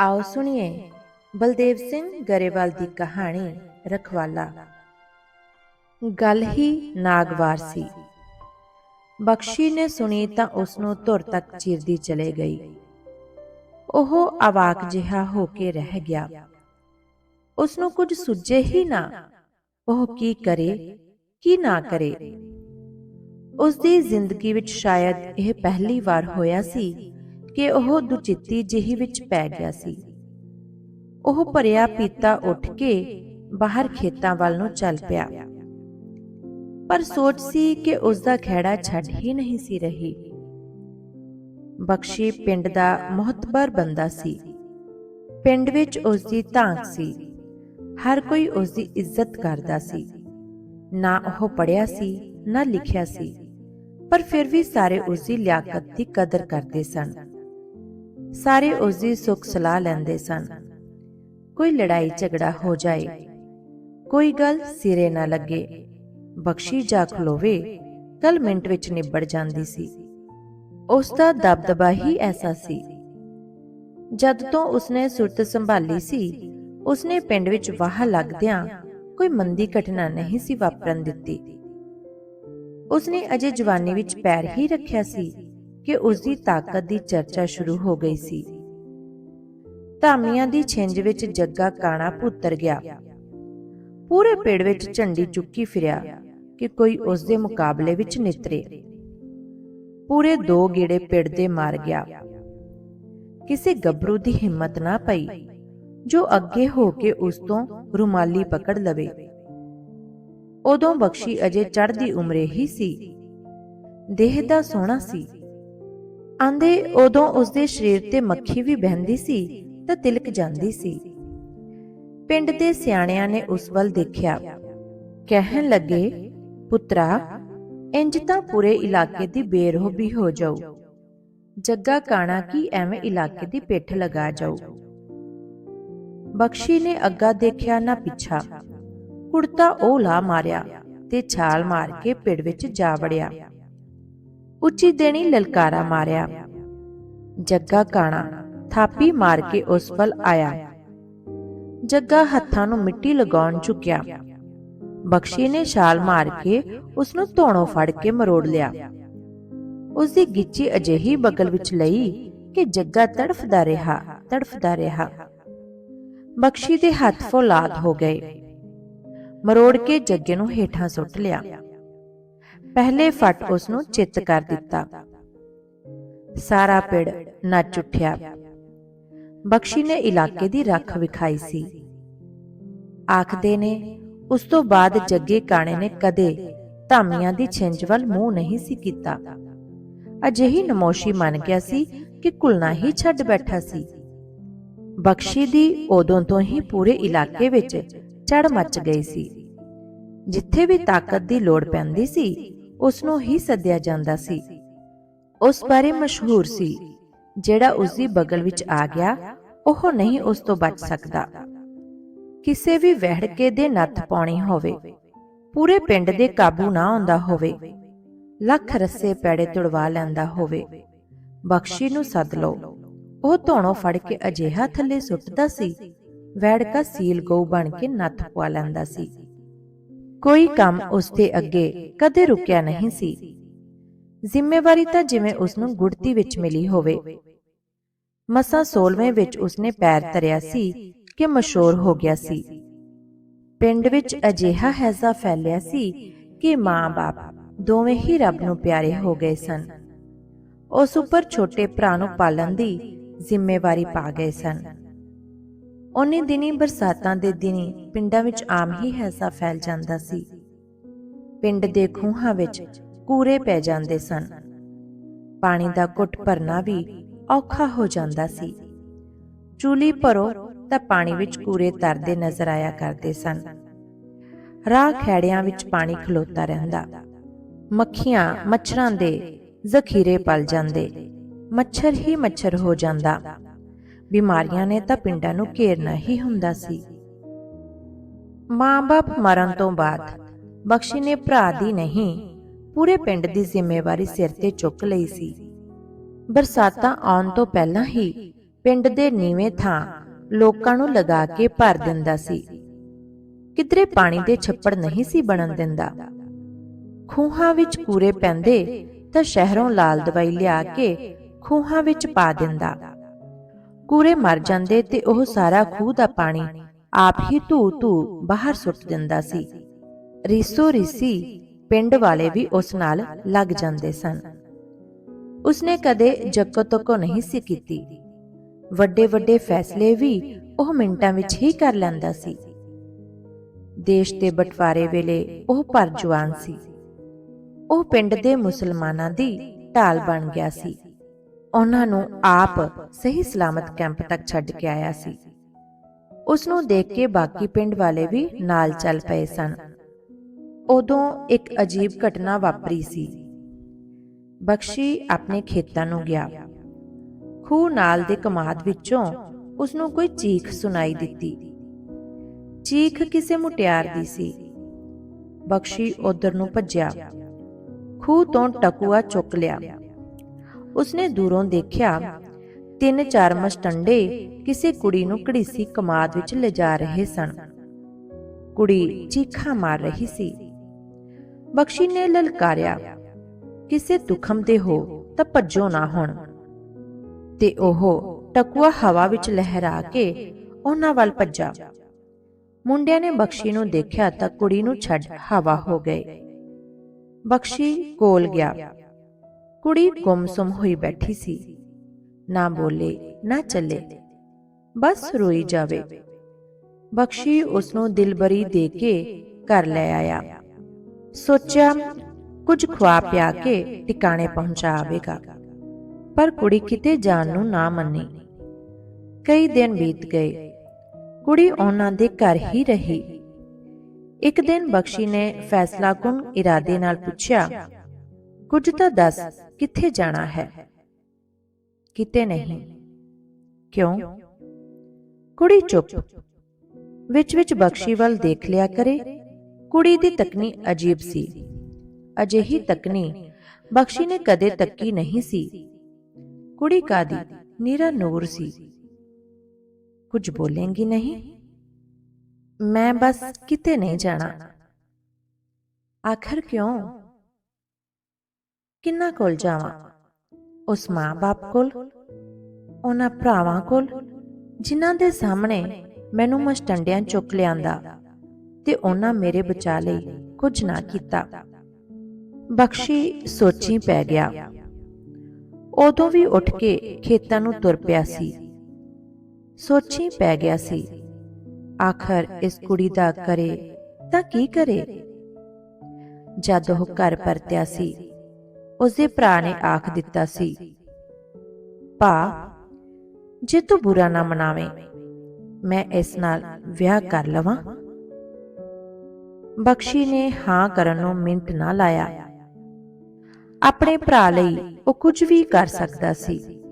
ਆਓ ਸੁਣੀਏ, ਬਲਦੇਵ ਸਿੰਘ ਗਰੇਵਾਲ ਦੀ ਕਹਾਣੀ ਰਖਵਾਲਾ। ਗੱਲ ਹੀ ਨਾਗਵਾਰ ਸੀ। ਬਖਸ਼ੀ ਨੇ ਸੁਣੀ ਤਾਂ ਉਸ ਨੂੰ ਧੁਰ ਤੱਕ ਚੀਰਦੀ ਚਲੇ ਗਈ। ਉਹ ਅਵਾਕ ਜਿਹਾ ਹੋ ਕੇ ਰਹਿ ਗਿਆ। ਉਸ ਨੂੰ ਕੁਝ ਸੁੱਝੇ ਹੀ ਨਾ। ਉਹ ਕੀ ਕਰੇ, ਕੀ ਨਾ ਕਰੇ। ਉਸ ਦੀ ਜ਼ਿੰਦਗੀ ਵਿੱਚ ਸ਼ਾਇਦ ਇਹ ਪਹਿਲੀ ਵਾਰ ਹੋਇਆ ਸੀ ਕਿ ਉਹ ਦੁਚਿੱਤੀ ਜਿਹੀ ਵਿੱਚ ਪੈ ਗਿਆ ਸੀ। ਉਹ ਭਰਿਆ ਪੀਤਾ ਉੱਠ ਕੇ ਬਾਹਰ ਖੇਤਾਂ ਵੱਲ ਨੂੰ ਚੱਲ ਪਿਆ। ਪਰ ਸੋਚ ਸੀ ਕਿ ਉਸ ਦਾ ਖਹਿੜਾ ਛੱਡ ਹੀ ਨਹੀਂ ਸੀ ਰਹੀ। ਬਖਸ਼ੀ ਪਿੰਡ ਦਾ ਮਹਤਬਰ ਬੰਦਾ ਸੀ। ਪਿੰਡ ਵਿੱਚ ਉਸ ਦੀ ਧਾਂਕ ਸੀ। ਹਰ ਕੋਈ ਉਸ ਦੀ ਇੱਜ਼ਤ ਕਰਦਾ ਸੀ। ਨਾ ਉਹ ਪੜਿਆ ਸੀ, ਨਾ ਲਿਖਿਆ ਸੀ। ਪਰ ਫਿਰ ਵੀ ਸਾਰੇ ਉਸ ਦੀ ਲਿਆਕਤ ਦੀ ਕਦਰ ਕਰਦੇ ਸਨ। ਸਾਰੇ ਉਸ ਦੀ ਸੁੱਖ ਸਲਾਹ ਲੈਂਦੇ ਸਨ। ਕੋਈ ਲੜਾਈ ਝਗੜਾ ਹੋ ਜਾਏ, ਕੋਈ ਗੱਲ ਸਿਰੇ ਨਾ ਲੱਗੇ, ਬਖਸ਼ੀ ਜਾ ਖਲੋਵੇ, ਗੱਲ ਮਿੰਟ ਵਿੱਚ ਨਿਬੜ ਜਾਂਦੀ ਸੀ। ਉਸ ਦਾ ਦਬਦਬਾ ਹੀ ਐਸਾ ਸੀ। ਜਦ ਤੋਂ ਉਸਨੇ ਸੁਰਤ ਸੰਭਾਲੀ ਸੀ, ਉਸਨੇ ਪਿੰਡ ਵਿੱਚ ਵਾਹ ਲੱਗਦਿਆਂ ਕੋਈ ਮੰਦੀ ਘਟਨਾ ਨਹੀਂ ਸੀ ਵਾਪਰਨ ਦਿੱਤੀ। ਉਸਨੇ ਅਜੇ ਜਵਾਨੀ ਵਿੱਚ ਪੈਰ ਹੀ ਰੱਖਿਆ ਸੀ। ਕਿ ਉਸ ਦੀ ਤਾਕਤ ਦੀ ਚਰਚਾ ਸ਼ੁਰੂ ਹੋ ਗਈ ਸੀ। ਧਾਮੀਆਂ ਦੀ ਛਿੰਝ ਵਿੱਚ ਜੱਗਾ ਕਾਣਾ ਪੁੱਤਰ ਗਿਆ। ਪੂਰੇ ਪੇੜ ਵਿੱਚ ਝੰਡੀ ਚੁੱਕੀ ਫਿਰਿਆ ਕਿ ਕੋਈ ਉਸ ਦੇ ਮੁਕਾਬਲੇ ਵਿੱਚ ਨਿਤਰੇ। ਪੂਰੇ ਦੋ ਗੇੜੇ ਪਿੜ ਦੇ ਮਾਰ ਗਿਆ। ਕਿਸੇ ਗੱਭਰੂ ਦੀ ਹਿੰਮਤ ਨਾ ਪਈ, ਜੋ ਅੱਗੇ ਹੋ ਕੇ ਉਸ ਤੋਂ ਰੁਮਾਲੀ ਪਕੜ ਲਵੇ। ਉਦੋਂ ਬਖਸ਼ੀ ਅਜੇ ਚੜ੍ਹਦੀ ਉਮਰੇ ਹੀ ਸੀ। ਦੇਹ ਦਾ ਸੋਹਣਾ ਸੀ। ਆਂਦੇ ਉਦੋਂ ਉਸਦੇ ਸਰੀਰ ਤੇ ਮੱਖੀ ਵੀ ਬਹਿੰਦੀ ਸੀ ਤਾਂ ਤਿਲਕ ਜਾਂਦੀ ਸੀ। ਪਿੰਡ ਦੇ ਸਿਆਣਿਆਂ ਨੇ ਉਸ ਵੱਲ ਦੇਖਿਆ। ਕਹਿਣ ਲੱਗੇ, ਪੁੱਤਰਾ, ਇੰਜ ਤਾਂ ਪੂਰੇ ਇਲਾਕੇ ਦੀ ਬੇਰੋਹ ਵੀ ਹੋ ਜਾਊ। ਜੱਗਾ ਕਾਣਾ ਕੀ ਐਵੇਂ ਇਲਾਕੇ ਦੀ ਪਿੱਠ ਲਗਾ ਜਾਊ? ਬਖਸ਼ੀ ਨੇ ਅੱਗਾ ਦੇਖਿਆ ਨਾ ਪਿੱਛਾ। ਕੁੜਤਾ ਉਹ ਲਾ ਮਾਰਿਆ ਤੇ ਛਾਲ ਮਾਰ ਕੇ ਪਿੜ ਵਿੱਚ ਜਾ ਵੜਿਆ। ਉੱਚੀ ਦੇਣੀ ਲਲਕਾਰਾ ਮਾਰਿਆ। ਜੱਗਾ ਕਾਣਾ ਥਾਪੀ ਮਾਰ ਕੇ ਉਸ ਵੱਲ ਆਇਆ। ਜੱਗਾ ਹੱਥਾਂ ਨੂੰ ਮਿੱਟੀ ਲਗਾਉਣ ਝੁਕਿਆ ਬਖਸ਼ੀ ਨੇ ਛਾਲ ਮਾਰ ਕੇ ਉਸ ਨੂੰ ਧੋਣੋਂ ਫੜ ਕੇ ਮਰੋੜ ਲਿਆ। ਉਸ ਦੀ ਗਿੱਚੀ ਅਜਿਹੀ ਬਗਲ ਵਿੱਚ ਲਈ ਕਿ ਜੱਗਾ ਤੜਫਦਾ ਰਿਹਾ ਤੜਫਦਾ ਰਿਹਾ। ਬਖਸ਼ੀ ਦੇ ਹੱਥ ਫੌਲਾਦ ਹੋ ਗਏ। ਮਰੋੜ ਕੇ ਜੱਗੇ ਨੂੰ ਹੇਠਾਂ ਸੁੱਟ ਲਿਆ। ਪਹਿਲੇ ਫਟ ਉਸ ਨੂੰ ਚਿੱਤ ਕਰ ਦਿੱਤਾ। ਸਾਰਾ ਪਿੜ ਨੱਚ ਉੱਠਿਆ। ਬਖਸ਼ੀ ਨੇ ਇਲਾਕੇ ਦੀ ਰੱਖ ਵਿਖਾਈ ਸੀ। ਆਖਦੇ ਨੇ, ਉਸ ਤੋਂ ਬਾਅਦ ਜੱਗੇ ਕਾਣੇ ਨੇ ਕਦੇ ਧਾਮੀਆਂ ਦੀ ਛਿੰਝ ਵੱਲ ਮੂੰਹ ਨਹੀਂ ਸੀ ਕੀਤਾ। ਅਜਿਹੀ ਨਮੋਸ਼ੀ ਮੰਨ ਗਿਆ ਸੀ ਕਿ ਕੁਲਣਾ ਹੀ ਛੱਡ ਬੈਠਾ ਸੀ। ਬਖਸ਼ੀ ਦੀ ਉਦੋਂ ਤੋਂ ਹੀ ਪੂਰੇ ਇਲਾਕੇ ਵਿੱਚ ਚੜ ਮੱਚ ਗਈ ਸੀ। ਜਿੱਥੇ ਵੀ ਤਾਕਤ ਦੀ ਲੋੜ ਪੈਂਦੀ ਸੀ ਉਸ ਨੂੰ ਹੀ ਸੱਦਿਆ ਜਾਂਦਾ ਸੀ। ਉਸ ਬਾਰੇ ਮਸ਼ਹੂਰ ਸੀ। ਜਿਹੜਾ ਉਸ ਦੀ ਬਗਲ ਵਿੱਚ ਆ ਗਿਆ, ਉਹ ਨਹੀਂ ਉਸ ਤੋਂ ਬਚ ਸਕਦਾ। ਕਿਸੇ ਵੀ ਵਹਿੜਕੇ ਦੇ ਨੱਥ ਪਾਉਣੀ ਹੋਵੇ, ਪੂਰੇ ਪਿੰਡ ਦੇ ਕਾਬੂ ਨਾ ਆਉਂਦਾ ਹੋਵੇ, ਲੱਖ ਰੱਸੇ ਪੈੜੇ ਤੁੜਵਾ ਲੈਂਦਾ ਹੋਵੇ, ਬਖਸ਼ੀ ਨੂੰ ਸੱਦ ਲਓ। ਉਹ ਧੋਣੋ ਫੜ ਕੇ ਅਜਿਹਾ ਥੱਲੇ ਸੁੱਟਦਾ ਸੀ ਵੈੜਕਾ ਸੀਲ ਗਊ ਬਣ ਕੇ ਨੱਥ ਪਵਾ ਲੈਂਦਾ ਸੀ। ਕੋਈ ਕੰਮ ਉਸ ਦੇ ਅੱਗੇ ਕਦੇ ਰੁਕਿਆ ਨਹੀਂ ਸੀ। ਜ਼ਿੰਮੇਵਾਰੀ ਤਾਂ ਜਿਵੇਂ ਉਸ ਨੂੰ ਗੁੜਤੀ ਵਿੱਚ ਮਿਲੀ ਹੋਵੇ। ਮਸਾ 16ਵੇਂ ਵਿੱਚ ਉਸਨੇ ਪੈਰ ਧਰਿਆ ਸੀ ਕਿ ਮਸ਼ਹੂਰ ਹੋ ਗਿਆ ਸੀ। ਪਿੰਡ ਵਿੱਚ ਅਜਿਹਾ ਹੈਜ਼ਾ ਫੈਲਿਆ ਸੀ ਕਿ ਮਾਂ-ਬਾਪ ਦੋਵੇਂ ਹੀ ਰੱਬ ਨੂੰ ਪਿਆਰੇ ਹੋ ਗਏ ਸਨ। ਉਸ ਉੱਪਰ ਛੋਟੇ ਭਰਾ ਨੂੰ ਪਾਲਣ ਦੀ ਜ਼ਿੰਮੇਵਾਰੀ ਪਾ ਗਏ ਸਨ। ਉਹਨੇ ਦਿਨੀ ਬਰਸਾਤਾਂ ਦੇ ਦਿਨੀ ਪਿੰਡਾਂ ਵਿੱਚ ਆਮ ਹੀ ਹੈਜ਼ਾ ਫੈਲ ਜਾਂਦਾ ਸੀ। ਪਿੰਡ ਦੇ ਖੂਹਾਂ ਵਿੱਚ ਕੂਰੇ ਪੈ ਜਾਂਦੇ ਸਨ। ਪਾਣੀ ਦਾ ਘੁੱਟ ਭਰਨਾ ਵੀ ਔਖਾ ਹੋ ਜਾਂਦਾ ਸੀ। ਚੂਲੀ ਭਰੋ ਤਾਂ ਪਾਣੀ ਵਿੱਚ ਕੂਰੇ ਤਰਦੇ ਨਜ਼ਰ ਆਇਆ ਕਰਦੇ ਸਨ। ਰਾਹ ਖੈੜਿਆਂ ਵਿੱਚ ਪਾਣੀ ਖਲੋਤਾ ਰਹਿੰਦਾ। ਮੱਖੀਆਂ ਮੱਛਰਾਂ ਦੇ ਜ਼ਖੀਰੇ ਪਲ ਜਾਂਦੇ। ਮੱਛਰ ਹੀ ਮੱਛਰ ਹੋ ਜਾਂਦਾ। ਬਿਮਾਰੀਆਂ ਨੇ ਤਾਂ ਪਿੰਡਾਂ ਨੂੰ ਘੇਰਨਾ ਹੀ ਹੁੰਦਾ ਸੀ। ਮਾਂ-ਬਾਪ ਮਰਨ ਤੋਂ ਬਾਅਦ ਬਖਸ਼ੀ ਨੇ ਭਰਾ ਦੀ ਨਹੀਂ, ਪੂਰੇ ਪਿੰਡ ਦੀ ਜ਼ਿੰਮੇਵਾਰੀ ਸਿਰ ਤੇ ਚੁੱਕ ਲਈ ਸੀ। ਬਰਸਾਤਾਂ ਆਉਣ ਤੋਂ ਪਹਿਲਾਂ ਹੀ ਪਿੰਡ ਦੇ ਨੀਵੇਂ ਥਾਂ ਲੋਕਾਂ ਨੂੰ ਲਗਾ ਕੇ ਭਰ ਦਿੰਦਾ ਸੀ। ਕਿਧਰੇ ਪਾਣੀ ਦੇ ਛੱਪੜ ਨਹੀਂ ਸੀ ਬਣਨ ਦਿੰਦਾ। ਖੂਹਾਂ ਵਿੱਚ ਕੂਰੇ ਪੈਂਦੇ ਤਾਂ ਸ਼ਹਿਰੋਂ ਲਾਲ ਦਵਾਈ ਲਿਆ ਕੇ ਖੂਹਾਂ ਵਿੱਚ ਪਾ ਦਿੰਦਾ। ਕੂਰੇ ਮਰ ਜਾਂਦੇ ਤੇ ਉਹ ਸਾਰਾ ਖੂਹ ਦਾ ਪਾਣੀ ਆਪ ਹੀ ਧੂ ਧੂ ਬਾਹਰ ਸੁੱਟ ਦਿੰਦਾ ਸੀ। ਰੀਸੋ ਰੀਸੀ ਪਿੰਡ ਵਾਲੇ ਵੀ ਉਸ ਨਾਲ ਲੱਗ ਜਾਂਦੇ ਸਨ। ਉਸਨੇ ਕਦੇ ਜੱਕੋ ਤੱਕੋ ਨਹੀਂ ਸੀ ਕੀਤੀ। ਵੱਡੇ ਵੱਡੇ ਫੈਸਲੇ ਵੀ ਉਹ ਮਿੰਟਾਂ ਵਿੱਚ ਹੀ ਕਰ ਲੈਂਦਾ ਸੀ। ਦੇਸ਼ ਦੇ ਬਟਵਾਰੇ ਵੇਲੇ ਉਹ ਪਰ ਜਵਾਨ ਸੀ। ਉਹ ਪਿੰਡ ਦੇ ਮੁਸਲਮਾਨਾਂ ਦੀ ਢਾਲ ਬਣ ਗਿਆ ਸੀ। ਉਹਨਾਂ ਨੂੰ ਆਪ ਸਹੀ ਸਲਾਮਤ ਕੈਂਪ ਤੱਕ ਛੱਡ ਕੇ ਆਇਆ ਸੀ। ਉਸ ਨੂੰ ਦੇਖ ਕੇ ਬਾਕੀ ਪਿੰਡ ਵਾਲੇ ਵੀ ਨਾਲ ਚੱਲ ਪਏ ਸਨ। ਉਦੋਂ ਇੱਕ ਅਜੀਬ ਘਟਨਾ ਵਾਪਰੀ ਸੀ। ਬਖਸ਼ੀ ਆਪਣੇ ਖੇਤਾਂ ਨੂੰ ਗਿਆ। ਖੂਹ ਨਾਲ ਦੇ ਕਮਾਦ ਵਿੱਚੋਂ ਉਸ ਨੂੰ ਕੋਈ ਚੀਖ ਸੁਣਾਈ ਦਿੱਤੀ। ਚੀਖ ਕਿਸੇ ਮੁਟਿਆਰ ਦੀ ਸੀ। ਬਖਸ਼ੀ ਉਧਰ ਨੂੰ ਭੱਜਿਆ। ਖੂਹ ਤੋਂ ਟਕੂਆ ਚੁੱਕ ਲਿਆ। ਉਸਨੇ ਦੂਰੋਂ ਦੇਖਿਆ, ਤਿੰਨ ਚਾਰ ਮਸਟੰਡੇ ਕਿਸੇ ਕੁੜੀ ਨੂੰ ਘੜੀਸੀ ਕਮਾਦ ਵਿੱਚ ਲਿਜਾ ਰਹੇ ਸਨ। ਕੁੜੀ ਚੀਖਾਂ ਮਾਰ ਰਹੀ ਸੀ। ਬਖਸ਼ੀ ਨੇ ਲਲਕਾਰਿਆ, ਕਿਸੇ ਦੁਖਮ ਦੇ ਹੋ ਤਾਂ ਭੱਜੋ ਨਾ ਹੁਣ। ਤੇ ਉਹ ਟਕੂਆ ਹਵਾ ਵਿੱਚ ਲਹਿਰਾ ਕੇ ਉਹਨਾਂ ਵੱਲ ਭੱਜਾ। ਮੁੰਡਿਆਂ ਨੇ ਬਖਸ਼ੀ ਨੂੰ ਦੇਖਿਆ ਤਾਂ ਕੁੜੀ ਨੂੰ ਛੱਡ ਹਵਾ ਹੋ ਗਏ ਬਖਸ਼ੀ ਕੋਲ ਗਿਆ। ਕੁੜੀ ਗੁੰਮਸੁਮ ਹੋਈ ਬੈਠੀ ਸੀ। ਨਾ ਬੋਲੇ, ਨਾ ਚੱਲੇ। ਬਸ ਰੋਈ ਜਾਵੇ। ਬਖਸ਼ੀ ਉਸ ਨੂੰ ਦਿਲਬਰੀ ਦੇ ਕੇ ਘਰ ਲੈ ਆਇਆ। ਸੋਚਿਆ, ਕੁਝ ਖਵਾ ਪਿਆ ਕੇ ਟਿਕਾਣੇ ਪਹੁੰਚਾ ਆਵੇਗਾ। ਪਰ ਕੁੜੀ ਕਿਤੇ ਜਾਣ ਨੂੰ ਨਾ ਮੰਨੀ। ਕਈ ਦਿਨ ਬੀਤ ਗਏ। ਕੁੜੀ ਉਹਨਾਂ ਦੇ ਘਰ ਹੀ ਰਹੀ। ਇੱਕ ਦਿਨ ਬਖਸ਼ੀ ਨੇ ਫੈਸਲਾਕੁਨ ਇਰਾਦੇ ਨਾਲ ਪੁੱਛਿਆ ਕੁਝ ਤਾਂ ਦੱਸ ਕਿੱਥੇ ਜਾਣਾ ਹੈ? ਕਿਤੇ ਨਹੀਂ। ਕਿਉਂ? ਕੁੜੀ ਚੁੱਪ। ਵਿੱਚ ਵਿੱਚ ਬਖਸ਼ੀ ਵੱਲ ਦੇਖ ਲਿਆ ਕਰੇ। ਕੁੜੀ ਦੀ ਤਕਨੀ ਅਜੀਬ ਸੀ। ਅਜਿਹੀ ਤਕਨੀ ਬਖਸ਼ੀ ਨੇ ਕਦੇ ਤੱਕੀ ਨਹੀਂ ਸੀ। ਕੁੜੀ ਕਾਦੀ ਨੀਰਾ ਨੂਰ ਸੀ। ਕੁਝ ਬੋਲੇਂਗੀ ਨਹੀਂ? ਮੈਂ ਬਸ ਕਿਤੇ ਨਹੀਂ ਜਾਣਾ। ਆਖਰ ਕਿਉਂ? ਕਿੰਨਾ ਕੋਲ ਜਾਵਾਂ? ਉਸ ਮਾਂ-ਬਾਪ ਕੋਲ? ਉਹਨਾਂ ਭਰਾਵਾਂ ਕੋਲ? ਜਿਨ੍ਹਾਂ ਦੇ ਸਾਹਮਣੇ ਮੈਨੂੰ ਮਸਟੰਡਿਆਂ ਚੁੱਕ ਲਿਆਂਦਾ ਤੇ ਉਹਨਾਂ ਮੇਰੇ ਬਚਾ ਲਈ ਕੁਝ ਨਾ ਕੀਤਾ। ਬਖਸ਼ੀ ਸੋਚੀ ਪੈ ਗਿਆ। ਉਦੋਂ ਵੀ ਉੱਠ ਕੇ ਖੇਤਾਂ ਨੂੰ ਤੁਰ ਪਿਆ ਸੀ। ਸੋਚੀ ਪੈ ਗਿਆ ਸੀ, ਆਖਰ ਇਸ ਕੁੜੀ ਦਾ ਕਰੇ ਤਾਂ ਕੀ ਕਰੇ? ਜਦ ਉਹ ਘਰ ਪਰਤਿਆ ਸੀ ਉਸਦੇ ਭਰਾ ਨੇ ਆਖ ਦਿੱਤਾ ਸੀ, ਭਾ, ਜੇ ਤੂੰ ਬੁਰਾ ਨਾ ਮਨਾਵੇਂ, ਮੈਂ ਇਸ ਨਾਲ ਵਿਆਹ ਕਰ ਲਵਾਂ? ਬਖਸ਼ੀ ਨੇ ਹਾਂ ਕਰਨ ਨੂੰ ਮਿੰਟ ਨਾ ਲਾਇਆ। ਆਪਣੇ ਭਰਾ ਲਈ ਉਹ ਕੁਝ ਵੀ ਕਰ ਸਕਦਾ ਸੀ।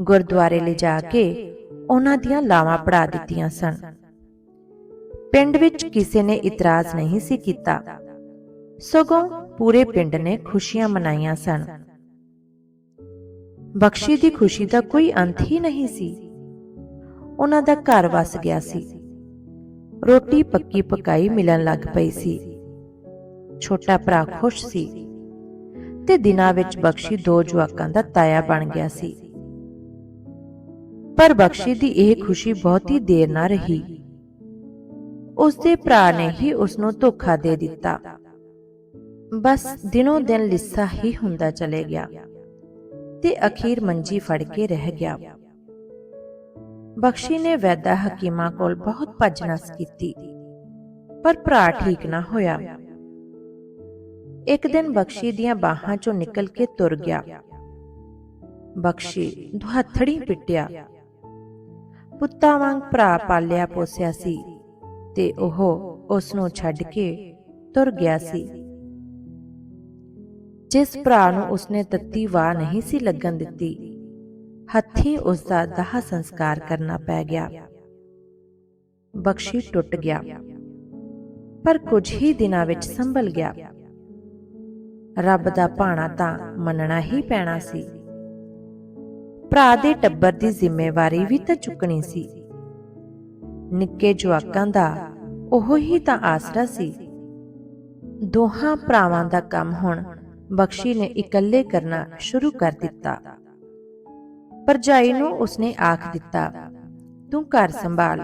ਗੁਰਦੁਆਰੇ ਲਿਜਾ ਕੇ ਉਹਨਾਂ ਦੀਆਂ ਲਾਵਾਂ ਪੜਾ ਦਿੱਤੀਆਂ ਸਨ। ਪਿੰਡ ਵਿੱਚ ਕਿਸੇ ਨੇ ਇਤਰਾਜ਼ ਨਹੀਂ ਸੀ ਕੀਤਾ। ਸਗੋਂ ਪੂਰੇ ਪਿੰਡ ਨੇ ਖੁਸ਼ੀਆਂ ਮਨਾਈਆਂ ਸਨ। ਬਖਸ਼ੀ ਦੀ ਖੁਸ਼ੀ ਦਾ ਕੋਈ ਅੰਤ ਹੀ ਨਹੀਂ ਸੀ। ਉਹਨਾਂ ਦਾ ਘਰ ਵਸ ਗਿਆ ਸੀ। ਰੋਟੀ ਪੱਕੀ ਪਕਾਈ ਮਿਲਣ ਲੱਗ ਪਈ ਸੀ। ਛੋਟਾ ਭਰਾ ਖੁਸ਼ ਸੀ ਤੇ ਦਿਨਾਂ ਵਿੱਚ ਬਖਸ਼ੀ ਦੋ ਜਵਾਕਾਂ ਦਾ ਤਾਇਆ ਬਣ ਗਿਆ ਸੀ। ਪਰ ਬਖਸ਼ੀ ਦੀ ਇਹ ਖੁਸ਼ੀ ਬਹੁਤੀ ਦੇਰ ਨਾ ਰਹੀ। ਉਸ ਦੇ ਭਰਾ ਨੇ ਹੀ ਉਸ ਨੂੰ ਧੋਖਾ ਦੇ ਦਿੱਤਾ। ਬਸ ਦਿਨੋਂ ਦਿਨ ਲਿੱਸਾ ਹੀ ਹੁੰਦਾ ਚਲੇ ਗਿਆ ਤੇ ਅਖੀਰ ਮੰਜੀ ਫੜ ਕੇ ਰਹਿ ਗਿਆ। ਬਖਸ਼ੀ ਨੇ ਵੈਦਾ ਹਕੀਮਾਂ ਕੋਲ ਬਹੁਤ ਭੱਜ-ਨਸ ਕੀਤੀ, ਪਰ ਭਰਾ ਠੀਕ ਨਾ ਹੋਇਆ। ਇੱਕ ਦਿਨ ਬਖਸ਼ੀ ਦੀਆਂ ਬਾਹਾਂ ਚੋਂ ਨਿਕਲ ਕੇ ਤੁਰ ਗਿਆ। ਬਖਸ਼ੀ ਦੁਹੱਥੜੀ ਪਿੱਟਿਆ। ਪੁੱਤਾਂ ਵਾਂਗ ਭਰਾ ਪਾਲਿਆ ਪੋਸਿਆ ਸੀ ਤੇ ਉਹ ਉਸ ਨੂੰ ਛੱਡ ਕੇ ਤੁਰ ਗਿਆ ਸੀ। ਜਿਸ ਭਰਾ ਨੂੰ ਉਸਨੇ ਤੱਤੀ ਵਾਹ ਨਹੀਂ ਸੀ ਲੱਗਣ ਦਿੱਤੀ। ਹੱਥੀ ਉਸ ਦਾ ਦਾਹ ਸੰਸਕਾਰ ਕਰਨਾ ਪੈ ਗਿਆ। ਬਖਸ਼ੀ ਟੁੱਟ ਗਿਆ। ਪਰ ਕੁਝ ਹੀ ਦਿਨਾਂ ਵਿੱਚ ਸੰਭਲ ਗਿਆ। ਰੱਬ ਦਾ ਭਾਣਾ ਤਾਂ ਮੰਨਣਾ ਹੀ ਪੈਣਾ ਸੀ। ਭਰਾ ਦੇ ਟੱਬਰ ਦੀ ਜ਼ਿੰਮੇਵਾਰੀ ਵੀ ਤਾਂ ਚੁੱਕਣੀ ਸੀ। ਨਿੱਕੇ ਜਵਾਕਾਂ ਦਾ ਉਹ ਹੀ ਤਾਂ ਆਸਰਾ ਸੀ। ਦੋਹਾਂ ਭਰਾਵਾਂ ਦਾ ਕੰਮ ਹੁਣ ਬਖਸ਼ੀ ਨੇ ਇਕੱਲੇ ਕਰਨਾ ਸ਼ੁਰੂ ਕਰ ਦਿੱਤਾ। ਪਰਜਾਈ ਨੂੰ ਉਸਨੇ ਆਖ ਦਿੱਤਾ, ਤੂੰ ਘਰ ਸੰਭਾਲ।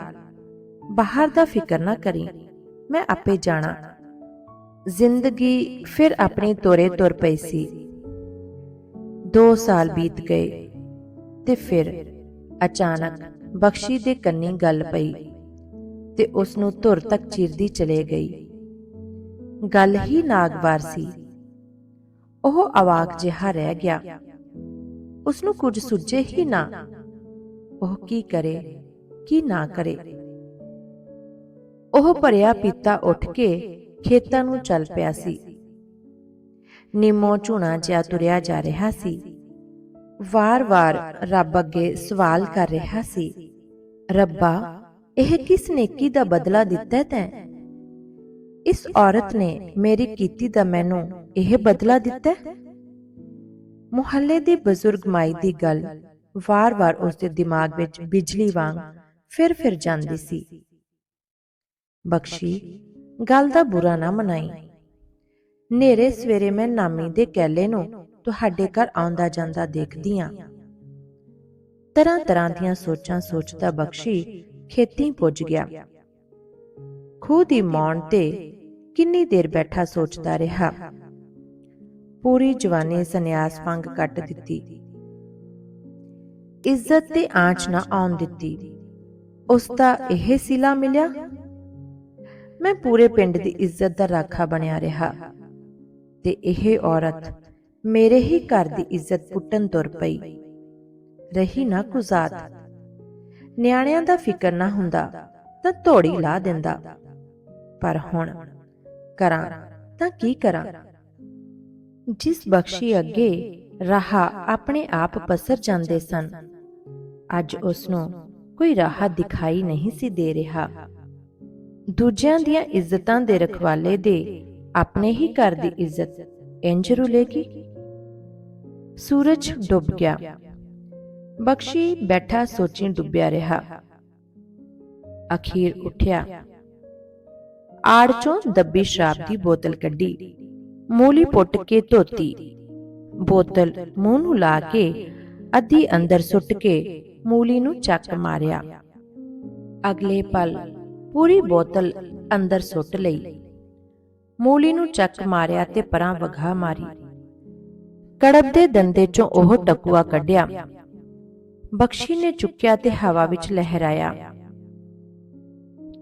ਬਾਹਰ ਦਾ ਫਿਕਰ ਨਾ ਕਰੀ। ਮੈਂ ਆਪੇ ਜਾਣਾ। ਜ਼ਿੰਦਗੀ ਫਿਰ ਆਪਣੀ ਤੋਰੇ ਤੁਰ ਪਈ ਸੀ। 2 ਸਾਲ ਬੀਤ ਗਏ ਤੇ ਫਿਰ ਅਚਾਨਕ ਬਖਸ਼ੀ ਦੇ ਕੰਨੀ ਗੱਲ ਪਈ ਤੇ ਉਸ ਨੂੰ ਧੁਰ ਤੱਕ ਚਿਰਦੀ ਚਲੇ ਗਈ। ਗੱਲ ਹੀ ਨਾਗਵਾਰ ਸੀ। ਉਹ ਅਵਾਕ ਜਿਹਾ ਰਹਿ ਗਿਆ। ਉਸ ਨੂੰ ਕੁਝ ਸੁੱਝੇ ਹੀ ਨਾ। ਉਹ ਕੀ ਕਰੇ? ਕੀ ਨਾ ਕਰੇ? ਉਹ ਭਰਿਆ ਪੀਤਾ ਉੱਠ ਕੇ ਖੇਤਾਂ ਨੂੰ ਚੱਲ ਪਿਆ ਸੀ। ਨਿੰਮੋ ਝੁਣਾ ਜਿਹਾ ਤੁਰਿਆ ਜਾ ਰਿਹਾ ਸੀ। ਵਾਰ-ਵਾਰ ਰੱਬ ਅੱਗੇ ਸਵਾਲ ਕਰ ਰਿਹਾ ਸੀ। ਰੱਬਾ ਇਹ ਕਿਸ ਨੇਕੀ ਦਾ ਬਦਲਾ ਦਿੱਤਾ ਤੈਂ? ਇਸ ਔਰਤ ਨੇ ਮੇਰੀ ਕੀਤੀ ਦਾ ਮੈਨੂੰ ਇਹ ਬਦਲਾ ਦਿੱਤਾ ਮੁਹੱਲੇ ਦੀ ਬਜ਼ੁਰਗ ਮਾਈ ਦੀ ਗੱਲ ਵਾਰ-ਵਾਰ ਉਸ ਦੇ ਦਿਮਾਗ ਵਿੱਚ ਬਿਜਲੀ ਵਾਂਗ ਫਿਰ ਫਿਰ ਜਾਂਦੀ ਸੀ। ਬਖਸ਼ੀ, ਗੱਲ ਦਾ ਬੁਰਾ ਨਾ ਮਨਾਈ। ਨੇਰੇ ਸਵੇਰੇ ਮੈਂ ਨਾਮੀ ਦੇ ਕੈਲੇ ਨੂੰ ਤੁਹਾਡੇ ਘਰ ਆਉਂਦਾ ਜਾਂਦਾ ਦੇਖਦੀ ਆਂ। ਤਰ੍ਹਾਂ ਤਰ੍ਹਾਂ ਦੀਆਂ ਸੋਚਾਂ ਸੋਚਦਾ ਬਖਸ਼ੀ ਖੇਤੀ ਪੁੱਜ ਗਿਆ। ਖੂਹ ਦੀ ਮੌਣ ਤੇ ਕਿੰਨੀ ਦੇਰ ਬੈਠਾ ਸੋਚਦਾ ਰਿਹਾ। ਪੂਰੀ ਜਵਾਨੀ ਸੰਨਿਆਸ ਭੰਗ ਕੱਟ ਦਿੱਤੀ। ਇੱਜ਼ਤ ਤੇ ਆਂਚ ਨਾ ਆਉਣ ਦਿੱਤੀ। ਉਸ ਦਾ ਇਹ ਸਿਲਾ ਮਿਲਿਆ, ਮੈਂ ਪੂਰੇ ਪਿੰਡ ਦੀ ਇੱਜ਼ਤ ਦਾ ਰਾਖਾ ਬਣਿਆ ਰਿਹਾ ਤੇ ਇਹ ਔਰਤ ਮੇਰੇ ਹੀ ਘਰ ਦੀ ਇੱਜ਼ਤ ਪੁੱਟਣ ਤੁਰ ਪਈ। ਰਹੀ ਨਾ ਕੁਜ਼ਾਤ। ਨਿਆਣਿਆਂ ਦਾ ਫਿਕਰ ਨਾ ਹੁੰਦਾ ਤਾਂ ਧੋੜੀ ਲਾ ਦਿੰਦਾ। ਪਰ ਹੁਣ ਕਰਾਂ ਤਾਂ ਕੀ ਕਰਾਂ? ਜਿਸ ਬਖਸ਼ੀ ਅੱਗੇ ਰਾਹ ਆਪਣੇ ਆਪ ਪਸਰ ਜਾਂਦੇ ਸਨ। ਅੱਜ ਉਸ ਨੂੰ ਕੋਈ ਰਾਹ ਦਿਖਾਈ ਨਹੀਂ ਸੀ ਦੇ ਰਿਹਾ। ਦੂਜਿਆਂ ਦੀਆਂ ਇੱਜ਼ਤਾਂ ਦੇ ਰਖਵਾਲੇ ਦੇ ਆਪਣੇ ਹੀ ਘਰ ਦੀ ਇੱਜ਼ਤ ਇੰਜ ਰੁਲੇਗੀ। ਸੂਰਜ ਡੁੱਬ ਗਿਆ। ਬਖਸ਼ੀ ਬੈਠਾ ਸੋਚੀ ਡੁੱਬਿਆ ਰਿਹਾ। ਅਖੀਰ ਉੱਠਿਆ। ਆੜ ਚੋਂ ਦੱਬੀ ਸ਼ਰਾਬ ਦੀ ਬੋਤਲ ਕੱਢੀ। ਮੂਲੀ ਪੁੱਟ ਕੇ ਧੋਤੀ। ਬੋਤਲ ਮੂੰਹ ਨੂੰ ਲਾ ਕੇ ਅੱਧੀ ਅੰਦਰ ਸੁੱਟ ਕੇ ਮੂਲੀ ਨੂੰ ਚੱਕ ਮਾਰਿਆ। ਅਗਲੇ ਪਲ ਪੂਰੀ ਬੋਤਲ ਅੰਦਰ ਸੁੱਟ ਲਈ। ਮੂਲੀ ਨੂੰ ਚੱਕ ਮਾਰਿਆ ਤੇ ਪਰਾਂ ਵਗਾ ਮਾਰੀ। ਕੜਬ ਦੇ ਦੰਦੇ ਚੋਂ ਉਹ ਟਕੂਆ ਕੱਢਿਆ। ਬਖਸ਼ੀ ਨੇ ਚੁੱਕਿਆ ਤੇ ਹਵਾ ਵਿੱਚ ਲਹਿਰਾਇਆ।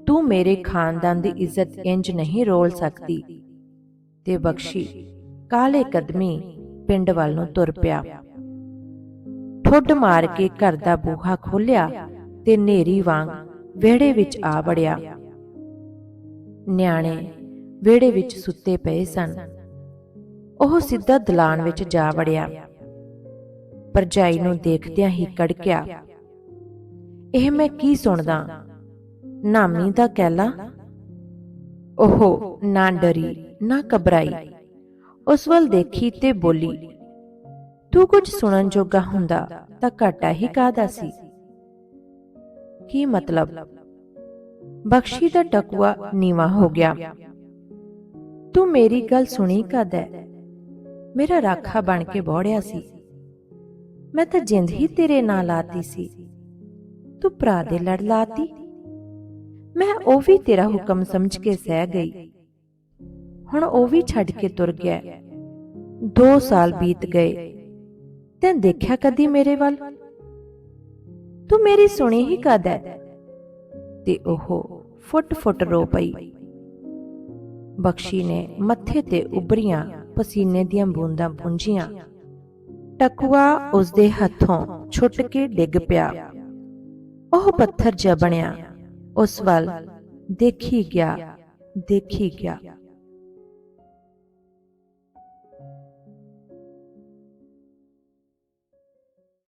ਤੂੰ ਮੇਰੇ ਖਾਨਦਾਨ ਦੀ ਇੱਜ਼ਤ ਇੰਜ ਨਹੀਂ ਰੋਲ ਸਕਦੀ। ਤੇ ਬਖਸ਼ੀ। ਕਾਲੇ ਕਦਮੀ ਪਿੰਡ ਵੱਲ ਨੂੰ ਤੁਰ ਪਿਆ। ਠੁੱਡ ਮਾਰ ਕੇ ਘਰ ਦਾ ਬੂਹਾ ਖੋਲਿਆ ਤੇ ਨੇਰੀ ਵਾਂਗ ਵਿਹੜੇ ਵਿੱਚ ਆ ਵੜਿਆ। ਨਿਆਣੇ ਵਿਹੜੇ ਵਿੱਚ ਸੁੱਤੇ ਪਏ ਸਨ। ਉਹ ਸਿੱਧਾ ਦਲਾਨ ਵਿੱਚ ਜਾ ਵੜਿਆ। ਪਰਜਾਈ ਨੂੰ ਦੇਖਦਿਆਂ ਹੀ ਕੜਕਿਆ, ਇਹ ਮੈਂ ਕੀ ਸੁਣਦਾ? ਨਾਮੀ ਦਾ ਕਹਿਲਾ ਉਹ ਨਾ ਡਰੀ। ਨਾ ਘਬਰਾਈ। ਉਸ ਵੱਲ ਦੇਖੀ ਤੇ ਬੋਲੀ, ਤੂੰ ਕੁਝ ਸੁਣਨ ਜੋਗਾ ਹੁੰਦਾ ਤਾਂ ਘਾਟਾ ਹੀ ਕਾਦਾ ਸੀ? ਕੀ ਮਤਲਬ? ਬਖਸ਼ੀ ਦਾ ਟਕਵਾ ਨੀਵਾ ਹੋ ਗਿਆ। ਤੂੰ ਮੇਰੀ ਗੱਲ ਸੁਣੀ ਕਦ ਹੈ? ਮੇਰਾ ਰਾਖਾ ਬਣ ਕੇ ਬੋੜਿਆ ਸੀ। ਮੈਂ ਤਾਂ ਜਿੰਦ ਹੀ ਤੇਰੇ ਨਾਲ ਲਾਤੀ ਸੀ। ਤੂੰ ਭਰਾ ਦੇ ਲੜ ਲਾਤੀ। ਮੈਂ ਉਹ ਵੀ ਤੇਰਾ ਹੁਕਮ ਸਮਝ ਕੇ ਸਹਿ ਗਈ। ਹੁਣ ਉਹ ਵੀ ਛੱਡ ਕੇ ਤੁਰ ਗਿਆ। 2 ਸਾਲ ਬੀਤ ਗਏ। ਤੈਂ ਦੇਖਿਆ ਕਦੀ ਮੇਰੇ ਵੱਲ? ਤੂੰ ਮੇਰੀ ਸੁਣੀ ਹੀ ਕਦ ਹੈ? ਤੇ ਉਹ ਫੁੱਟ ਫੁੱਟ ਰੋ ਪਈ। ਬਖਸ਼ੀ ਨੇ ਮੱਥੇ ਤੇ ਉਭਰੀਆਂ ਪਸੀਨੇ ਦੀਆਂ ਬੂੰਦਾਂ ਪੁੰਝੀਆਂ। ਟਕਵਾ ਉਸ ਦੇ ਹੱਥੋਂ ਛੁੱਟ ਕੇ ਡਿੱਗ ਪਿਆ। ਉਹ ਪੱਥਰ ਜਿਹਾ ਬਣਿਆ। ਉਸ ਵੱਲ ਦੇਖੀ ਗਿਆ ਦੇਖੀ ਗਿਆ।